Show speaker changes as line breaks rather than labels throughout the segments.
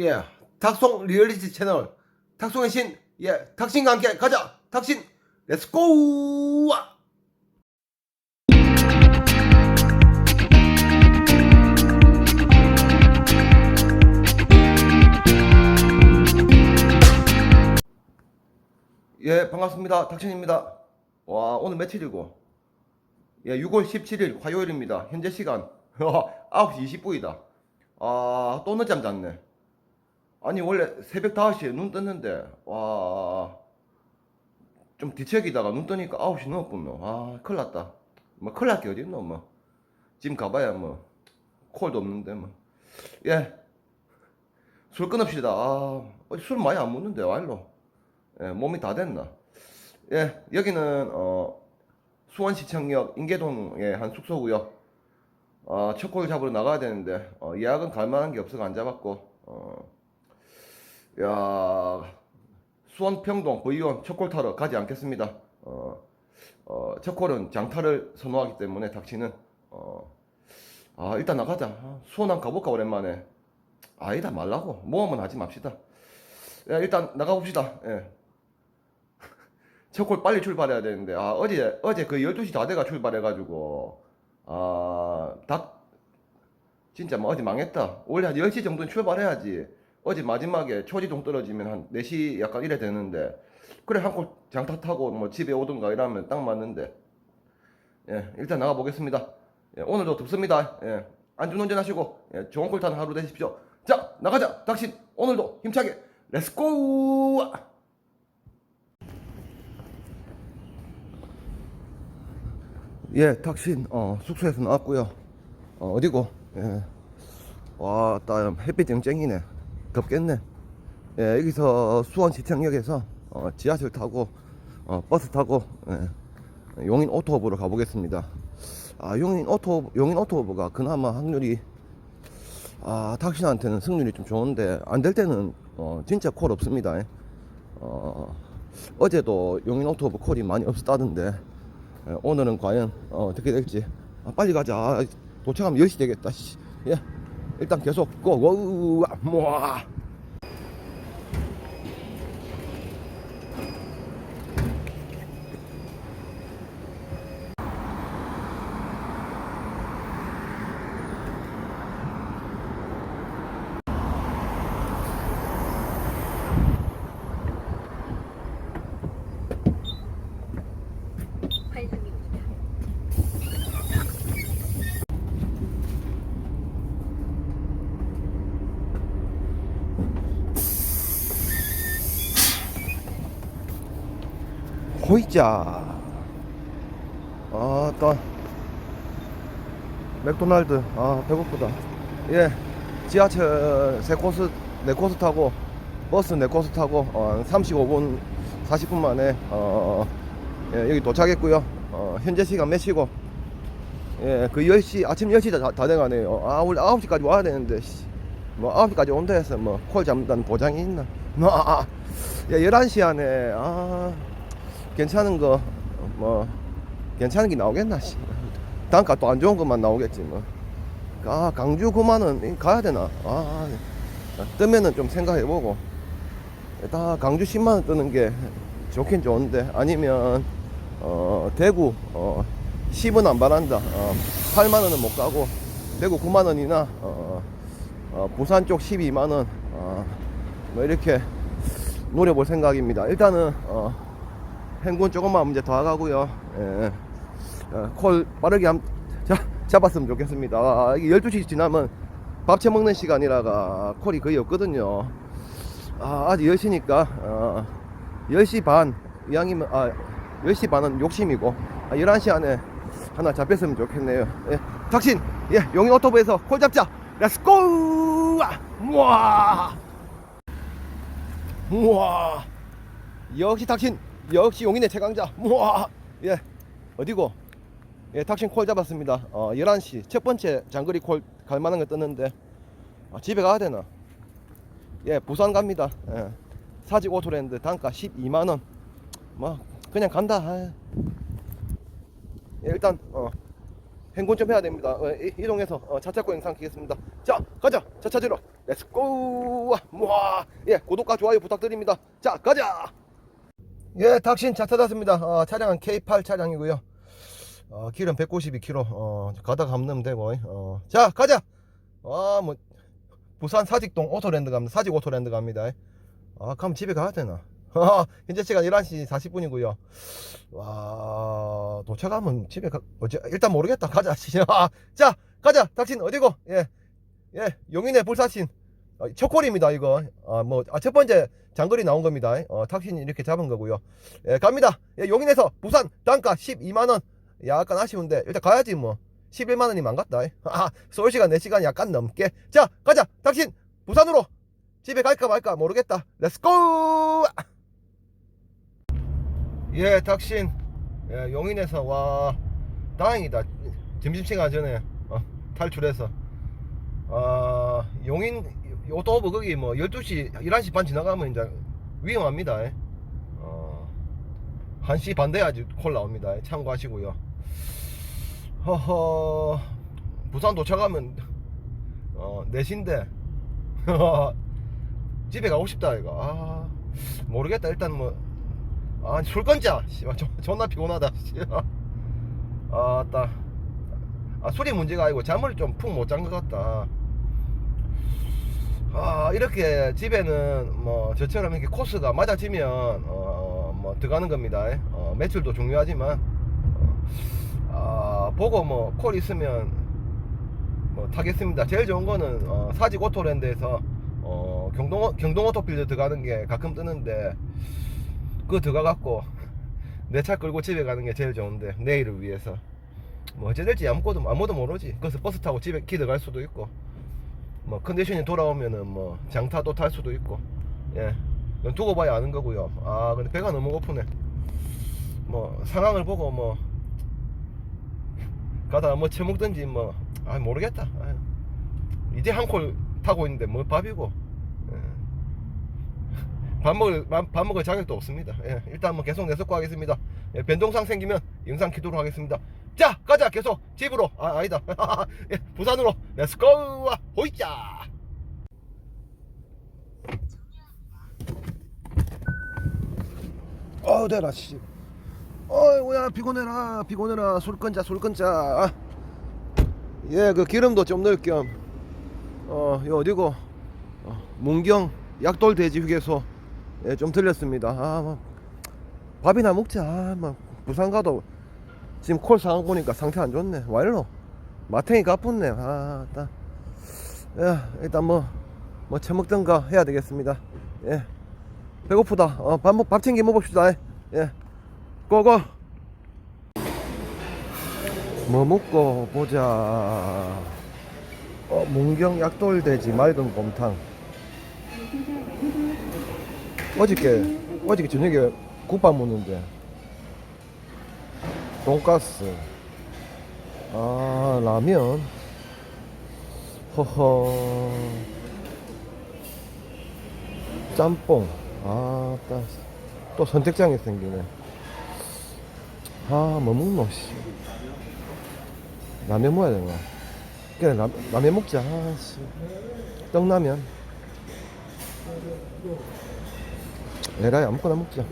예, 탁송 리얼리티 채널 탁송의 신, 예, 탁신과 함께 가자. 탁신, 렛츠고! 예, 반갑습니다. 탁신입니다. 와, 오늘 며칠이고? 예, 6월 17일 화요일입니다. 현재 시간 9시 20분이다. 아, 또 늦잠 잤네. 아니, 원래 새벽 5시에 눈 떴는데, 와, 좀 뒤척이다가 눈 뜨니까 9시 넘었군요. 아, 큰일 났다. 뭐, 큰일 날게 어딨노, 뭐. 지금 가봐야 뭐, 콜도 없는데, 뭐. 예. 술 끊읍시다. 아, 어제 술 많이 안 먹는데, 와일로. 예, 몸이 다 됐나. 예, 여기는, 어, 수원시청역 인계동의 한 숙소고요. 어, 첫 골 잡으러 나가야 되는데 어, 예약은 갈 만한 게 없어서 안 잡았고 어, 야 수원 평동 부의원 첫골 타러 가지 않겠습니다. 어, 어, 첫골은 장타를 선호하기 때문에 닥치는 어, 아 일단 나가자. 아, 수원 한 가볼까 오랜만에. 아니다 말라고 모험은 하지 맙시다. 야, 일단 나가봅시다. 예. 첫골 빨리 출발해야 되는데 아 어제 어제 그 12시 다 돼가 출발해가지고 아닭 진짜 뭐 어제 망했다 원래 한 10시 정도는 출발해야지 어제 마지막에 초지동 떨어지면 한 4시 약간 이래 되는데 그래 한골 장타 타고 뭐 집에 오든가 이러면 딱 맞는데 예 일단 나가 보겠습니다 예, 오늘도 덥습니다 예 안전운전 하시고 예, 좋은 골 타는 하루 되십시오 자 나가자 당신 오늘도 힘차게 렛츠고 예, 탁신 어, 숙소에서 나왔고요. 어, 어디고? 예. 와, 따 햇빛 쨍쨍이네. 덥겠네. 예, 여기서 수원 시청역에서 어, 지하철 타고 어, 버스 타고 예, 용인 오토허브로 가보겠습니다. 아, 용인 오토 용인 오토허브가 그나마 확률이 아, 탁신한테는 승률이 좀 좋은데 안 될 때는 어, 진짜 콜 없습니다. 예. 어, 어제도 용인 오토허브 콜이 많이 없었다던데 예, 오늘은 과연 어, 떻게 될지 아, 빨리 가자 아, 도착하면 10시 되겠다 씨. 예 일단 계속 고고 모아 호이자. 아또. 맥도날드. 아 배고프다. 예 지하철 세 코스 네 코스 타고 버스 네 코스 타고 어, 35분 40분 만에 어, 예, 여기 도착했고요. 어, 현재 시간 몇 시고? 예, 그 10시 아침 10시 다, 다 돼가네요. 아 원래 9시까지 와야 되는데 씨. 뭐 9시까지 온다 해서 뭐콜 잡는다는 보장이 있나? 뭐 아, 아. 야, 11시 안에 아 괜찮은 거 뭐 괜찮은 게 나오겠나 씨. 단가 또 안 좋은 것만 나오겠지 뭐. 아 강주 9만 원 가야 되나? 아 뜨면은 좀 생각해보고 일단 강주 10만 원 뜨는 게 좋긴 좋은데 아니면 어 대구 어 10은 안 바란다. 어 8만 원은 못 가고 대구 9만 원이나 어, 어 부산 쪽 12만 원. 어 뭐 이렇게 노려볼 생각입니다. 일단은 어 행군 조금만 문제 더 하가고요. 예. 어, 콜 빠르게 함, 자, 잡았으면 좋겠습니다. 아, 이게 12시 지나면 밥 처먹는 시간이라가 콜이 거의 없거든요. 아, 아직 10시니까, 어, 10시 반, 이왕이면, 아, 10시 반은 욕심이고, 아, 11시 안에 하나 잡혔으면 좋겠네요. 예. 탁신, 예, 용인 오토부에서 콜 잡자! 렛츠고! 우와! 우와! 역시 탁신! 역시 용인의 최강자. 우와. 예. 어디고? 예, 탁신 콜 잡았습니다. 어, 11시. 첫 번째 장거리 콜 갈 만한 거 떴는데. 아, 집에 가야 되나? 예, 부산 갑니다. 예. 사직 오토랜드 단가 12만원. 뭐, 그냥 간다. 아이. 예, 일단, 어, 행군 좀 해야 됩니다. 어, 이, 이동해서 어, 차 찾고 영상 키겠습니다. 자, 가자. 차 찾으러. 렛츠고 와, 예 구독과 좋아요 부탁드립니다 자 가자 예 닥신 차 찾았습니다. 어, 차량은 K8 차량이고요. 어, 길은 192km 어, 가다가 감면 되고 어, 자 가자! 아 뭐 부산 사직동 오토랜드 갑니다. 사직 오토랜드 갑니다. 아 그럼 집에 가야 되나? 현재 시간 11시 40분이고요. 와 도착하면 집에 가 어째 일단 모르겠다. 가자 자 가자! 닥친 어디고? 예 예, 용인의 불사신 어, 첫콜입니다 이거. 아, 뭐, 아, 첫 번째 장거리 나온 겁니다. 어, 탁신이 이렇게 잡은 거고요. 예, 갑니다. 예, 용인에서 부산 단가 12만원. 약간 아쉬운데 일단 가야지 뭐. 11만원이면 안 갔다. 아, 서울시간 4시간 약간 넘게. 자 가자. 탁신 부산으로. 집에 갈까 말까 모르겠다. 렛츠고 예 탁신. 예, 용인에서 와 다행이다. 점심시간 전에 어, 탈출해서. 아, 용인 오토오브 거기 뭐 12시 11시 반 지나가면 이제 위험합니다. 예. 어, 1시 반 돼야지 콜 나옵니다. 예. 참고하시고요. 허허 부산 도착하면 어, 4시인데 집에 가고 싶다 이거. 아, 모르겠다. 일단 뭐 아, 술 건자. 씨발 존- 존나 피곤하다. 씨. 아, 따. 아, 술이 문제가 아니고 잠을 좀 푹 못 잔 것 같다. 아 이렇게 집에는 뭐 저처럼 이렇게 코스가 맞아지면 어 뭐 들어가는 겁니다. 어, 매출도 중요하지만 어, 아 보고 뭐 콜 있으면 뭐 타겠습니다. 제일 좋은 거는 어, 사직 오토랜드에서 어, 경동 경동 오토필드 들어가는 게 가끔 뜨는데 그거 들어가 갖고 내 차 끌고 집에 가는 게 제일 좋은데 내일을 위해서 뭐 어째 될지 아무것도 아무도 모르지. 그래서 버스 타고 집에 기 들어갈 수도 있고. 뭐 컨디션이 돌아오면은 뭐 장타도 탈 수도 있고 예. 두고 봐야 아는 거고요. 아 근데 배가 너무 고프네. 뭐 상황을 보고 뭐 가다가 뭐 처먹든지 뭐 아 모르겠다. 아유. 이제 한 콜 타고 있는데 뭐 밥이고 예. 밥 먹을 밥, 밥 먹을 자격도 없습니다. 예. 일단 뭐 계속 내속고 하겠습니다. 예, 변동상 생기면 영상 키도록 하겠습니다 자 가자. 계속 집으로. 아 아니다. 예, 부산으로. 렛츠고 호이자. 어우 대라 씨. 어이구야. 피곤해라. 피곤해라. 술 끊자 술 끊자. 예 그 기름도 좀 넣을 겸어 요 어디고? 어, 문경 약돌 돼지 휴게소. 예, 좀 들렸습니다. 아 뭐, 밥이나 먹자. 아, 뭐, 부산 가도 지금 콜 상황 보니까 상태 안 좋네. 와일로 마탱이 가뿐네. 아, 따. 야, 일단 뭐, 뭐, 처먹던가 해야 되겠습니다. 예. 배고프다. 어, 밥, 먹- 밥 챙겨 먹읍시다. 예. 고고. 뭐 먹고 보자. 어, 문경 약돌돼지 맑은 곰탕. 어저께, 어저께 저녁에 국밥 먹는데. 돈가스. 아 라면. 허허. 짬뽕. 아또 선택장이 생기네. 아뭐 먹노 씨. 라면 먹어야 되나? 그래 라, 라면 먹자. 아 씨. 떡라면. 에라이 아무거나 먹자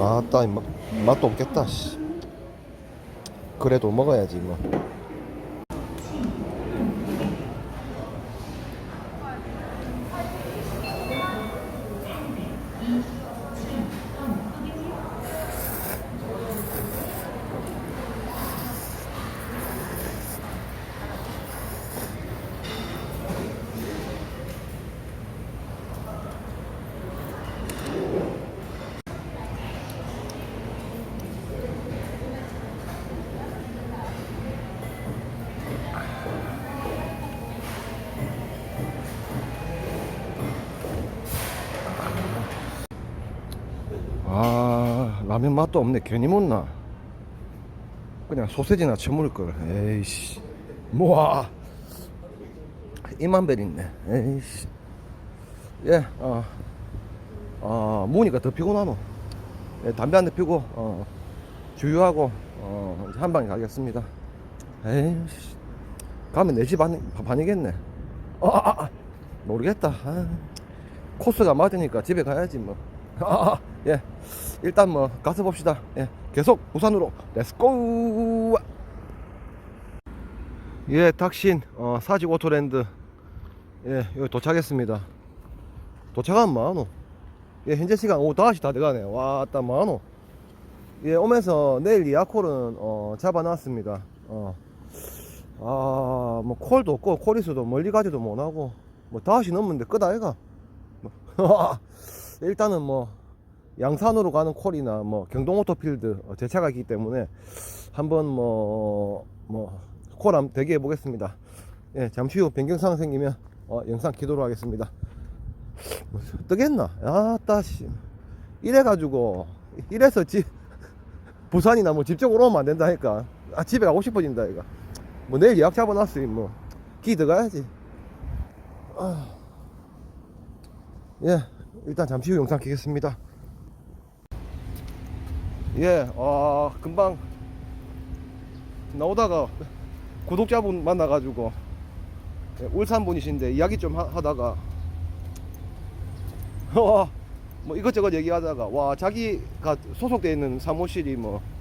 아따 맛, 맛도 없겠다 씨. 그래도 먹어야지 뭐 맛도 없네. 괜히 못나? 그냥 소세지나 처물 걸. 에이씨. 뭐야 이만벨 있네. 에이씨. 예어. 어, 무니까 더 피곤하노. 예, 담배 한 대 피고 어, 주유하고 어, 한 방에 가겠습니다. 에이씨. 가면 4시 반, 반이겠네. 아, 아, 아. 모르겠다. 아, 코스가 맞으니까 집에 가야지 뭐. 아, 아, 예. 일단 뭐 가서 봅시다. 예. 계속 부산으로 렛츠고. 예, 닥신 어, 사직 오토랜드 예, 여기 도착했습니다. 도착한 뭐하노? 예, 현재 시간 오후 5시 다 돼가네. 와, 따 뭐하노? 예, 오면서 내일 이아콜은 어, 잡아놨습니다. 어. 아, 뭐 콜도 없고 콜리스도 멀리 가지도 못하고 뭐 5시 넘는데 끄다 아이가. 뭐, 일단은 뭐 양산으로 가는 콜이나 뭐 경동 오토필드 어, 제 차가 있기 때문에 한번 뭐 뭐콜 한번 대기해 보겠습니다. 예, 잠시 후 변경사항 생기면 어, 영상 키도록 하겠습니다. 뭐, 뜨겠나? 아따 씨. 이래 가지고 이래서 집 부산이나 뭐집 쪽으로 오면 안 된다니까. 아 집에 가고 싶어진다 이거. 뭐 내일 예약 잡아놨으니 뭐기 들어가야지. 아. 예, 일단 잠시 후 영상 키겠습니다. 예, 아 금방 나오다가 구독자분 만나가지고 예, 울산 분이신데 이야기 좀 하, 하다가 와, 뭐 이것저것 얘기하다가 와 자기가 소속돼 있는 사무실이 뭐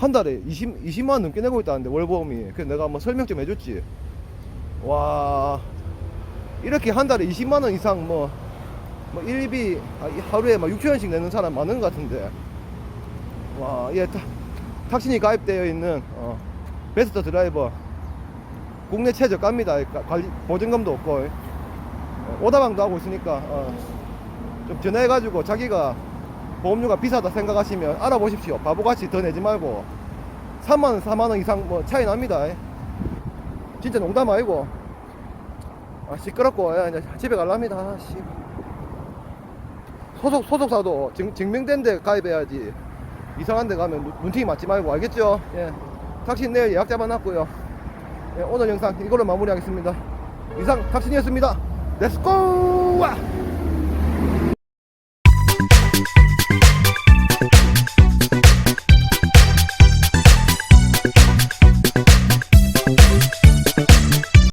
한 달에 20, 20만 원 넘게 내고 있다는데 월보험이. 그래서 내가 한번 설명 좀 해줬지. 와 이렇게 한 달에 20만 원 이상 뭐, 뭐 일비 아, 이 하루에 막 6천 원씩 내는 사람 많은 것 같은데 와예 탁신이 가입되어 있는 어, 베스트 드라이버 국내 최저가입니다 가- 관리 보증금도 없고 예. 오다방도 하고 있으니까 어, 좀 전화해가지고 자기가 보험료가 비싸다 생각하시면 알아보십시오. 바보같이 더 내지 말고 3만원, 4만원 이상 뭐 차이 납니다. 진짜 농담 아니고 아, 시끄럽고 야, 이제 집에 갈랍니다. 아, 씨. 소속, 소속사도 증, 증명된 데 가입해야지 이상한 데 가면 눈- 눈팅이 맞지 말고 알겠죠? 예. 탁신 내일 예약 잡아놨고요. 예, 오늘 영상 이걸로 마무리하겠습니다. 이상 탁신이었습니다. 렛츠고!